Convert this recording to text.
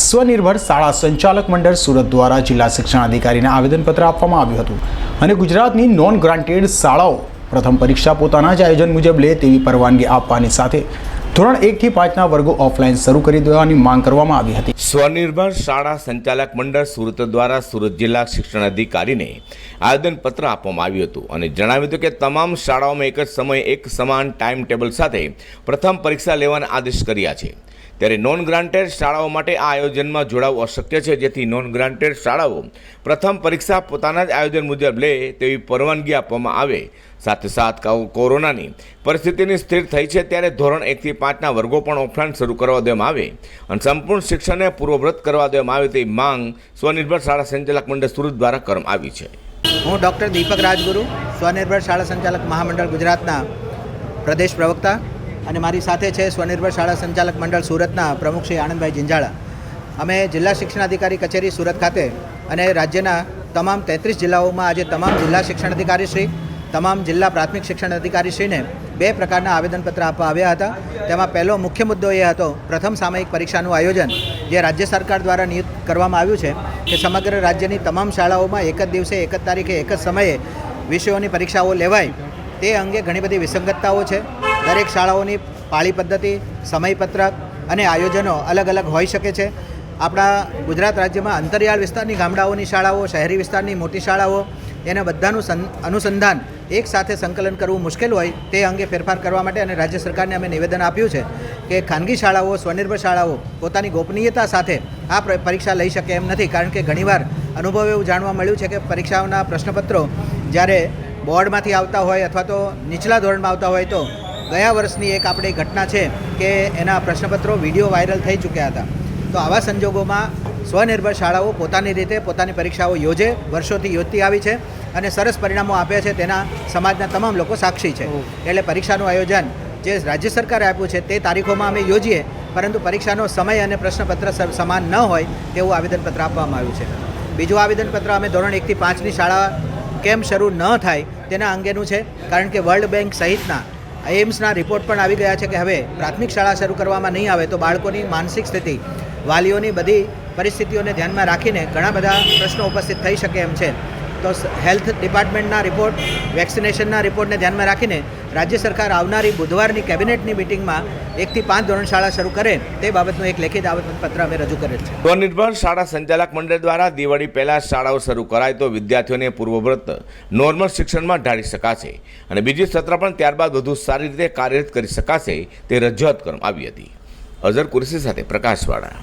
સ્વનિર્ભર શાળા સંચાલક મંડળ સુરત દ્વારા જિલ્લા શિક્ષણાધિકારીને આવેદનપત્ર આપવામાં આવ્યું હતું. અને ગુજરાતની નોન ગ્રાન્ટેડ શાળાઓ પ્રથમ પરીક્ષા પોતાના જ આયોજન મુજબ લે તેવી પરવાનગી આપવાની સાથે ધોરણ એકથી પાંચના વર્ગો ઓફલાઈન શરૂ કરી દેવાની માંગ કરવામાં આવી હતી. સ્વનિર્ભર શાળા સંચાલક મંડળ સુરત દ્વારા સુરત જિલ્લા શિક્ષણ અધિકારીને આવેદનપત્ર આપવામાં આવ્યું હતું અને જણાવ્યું હતું કે તમામ શાળાઓમાં એક જ સમયે એક સમાન ટાઈમ ટેબલ સાથે પ્રથમ પરીક્ષા લેવાના આદેશ કર્યા છે. ત્યારે નોન ગ્રાન્ટેડ શાળાઓ માટે આ આયોજનમાં જોડાવું અશક્ય છે. જેથી નોન ગ્રાન્ટેડ શાળાઓ પ્રથમ પરીક્ષા પોતાના જ આયોજન મુજબ લે તેવી પરવાનગી આપવામાં આવે. સાથે સાથ કોરોનાની પરિસ્થિતિની સ્થિર થઈ છે ત્યારે ધોરણ એકથી પાંચના વર્ગો પણ ઓફલાઈન શરૂ કરવા દેવામાં આવે. અને સંપૂર્ણ શિક્ષણને પૂર્વવ્રત કરવા દેવામાં આવે તેવી માંગ સ્વનિર્ભર શાળા સંચાલક મંડળ સુરત દ્વારા કરવામાં આવી છે. હું ડૉક્ટર દીપક રાજગુરુ, સ્વનિર્ભર શાળા સંચાલક મહામંડળ ગુજરાતના પ્રદેશ પ્રવક્તા. અને મારી સાથે છે સ્વનિર્ભર શાળા સંચાલક મંડળ સુરતના પ્રમુખ શ્રી આનંદભાઈ જિંજાળા. અમે જિલ્લા શિક્ષણાધિકારી કચેરી સુરત ખાતે અને રાજ્યના તમામ તેત્રીસ જિલ્લાઓમાં આજે તમામ જિલ્લા શિક્ષણ અધિકારીશ્રી તમામ જિલ્લા પ્રાથમિક શિક્ષણ અધિકારીશ્રીને બે પ્રકારના આવેદનપત્ર આપવા આવ્યા હતા. તેમાં પહેલો મુખ્ય મુદ્દો એ હતો, પ્રથમ સામયિક પરીક્ષાનું આયોજન, જે રાજ્ય સરકાર દ્વારા નિયુક્ત કરવામાં આવ્યું છે કે સમગ્ર રાજ્યની તમામ શાળાઓમાં એક જ દિવસે, એક જ તારીખે, એક જ સમયે વિષયોની પરીક્ષાઓ લેવાય. તે અંગે ઘણી બધી વિસંગતતાઓ છે. દરેક શાળાઓની પાળી પદ્ધતિ, સમયપત્રક અને આયોજનો અલગ અલગ હોઈ શકે છે. આપણા ગુજરાત રાજ્યમાં અંતરિયાળ વિસ્તારની ગામડાઓની શાળાઓ, શહેરી વિસ્તારની મોટી શાળાઓ, એના બધાનું અનુસંધાન એક સાથે સંકલન કરવું મુશ્કેલ હોય તે અંગે ફેરફાર કરવા માટે અને રાજ્ય સરકારને અમે નિવેદન આપ્યું છે કે ખાનગી શાળાઓ, સ્વનિર્ભર શાળાઓ પોતાની ગોપનીયતા સાથે આ પ્ર- પરીક્ષા લઈ શકે એમ નથી. કારણ કે ઘણીવાર અનુભવ એવું જાણવા મળ્યું છે કે પરીક્ષાઓના પ્રશ્નપત્રો જ્યારે બોર્ડમાંથી આવતા હોય અથવા તો નીચલા ધોરણમાં આવતા હોય તો ગયા વર્ષની એક આપણી ઘટના છે કે એના પ્રશ્નપત્રો વીડિયો વાયરલ થઈ ચૂક્યા હતા. તો આવા સંજોગોમાં સ્વનિર્ભર શાળાઓ પોતાની રીતે પોતાની પરીક્ષાઓ યોજે, વર્ષોથી યોજતી આવી છે અને સરસ પરિણામો આપે છે તેના સમાજના તમામ લોકો સાક્ષી છે. એટલે પરીક્ષાનું આયોજન જે રાજ્ય સરકારે આપ્યું છે તે તારીખોમાં અમે યોજીએ, પરંતુ પરીક્ષાનો સમય અને પ્રશ્નપત્ર સમાન ન હોય તેવું આવેદનપત્ર આપવામાં આવ્યું છે. બીજું આવેદનપત્ર અમે ધોરણ એકથી પાંચની શાળા કેમ શરૂ ન થાય તેના અંગેનું છે, કારણ કે વર્લ્ડ બેંક સહિતના એમ્સના રિપોર્ટ પણ આવી ગયા છે કે હવે પ્રાથમિક શાળા શરૂ કરવામાં નહીં આવે તો બાળકોની માનસિક સ્થિતિ, વાલીઓની બધી પરિસ્થિતિઓને ધ્યાનમાં રાખીને ઘણા બધા પ્રશ્નો ઉપસ્થિત થઈ શકે એમ છે. તો હેલ્થ ડિપાર્ટમેન્ટના રિપોર્ટ, વેક્સિનેશનના રિપોર્ટને ધ્યાનમાં રાખીને રાજ્ય સરકાર આવનારી બુધવારની કેબિનેટની મિટિંગમાં એકથી પાંચ ધોરણ શાળા શરૂ કરે તે બાબતનું એક લેખિત આવેદનપત્ર અમે રજૂ કરેલ છે. સ્વનિર્ભર શાળા સંચાલક મંડળ દ્વારા દિવાળી પહેલા શાળાઓ શરૂ કરાય તો વિદ્યાર્થીઓને પૂર્વવ્રત નોર્મલ શિક્ષણમાં ઢાળી શકાશે અને બીજી સત્ર પણ ત્યારબાદ વધુ સારી રીતે કાર્યરત કરી શકાશે તે રજૂઆત કરવામાં આવી હતી. અઝર કુરશી સાથે પ્રકાશવાળા.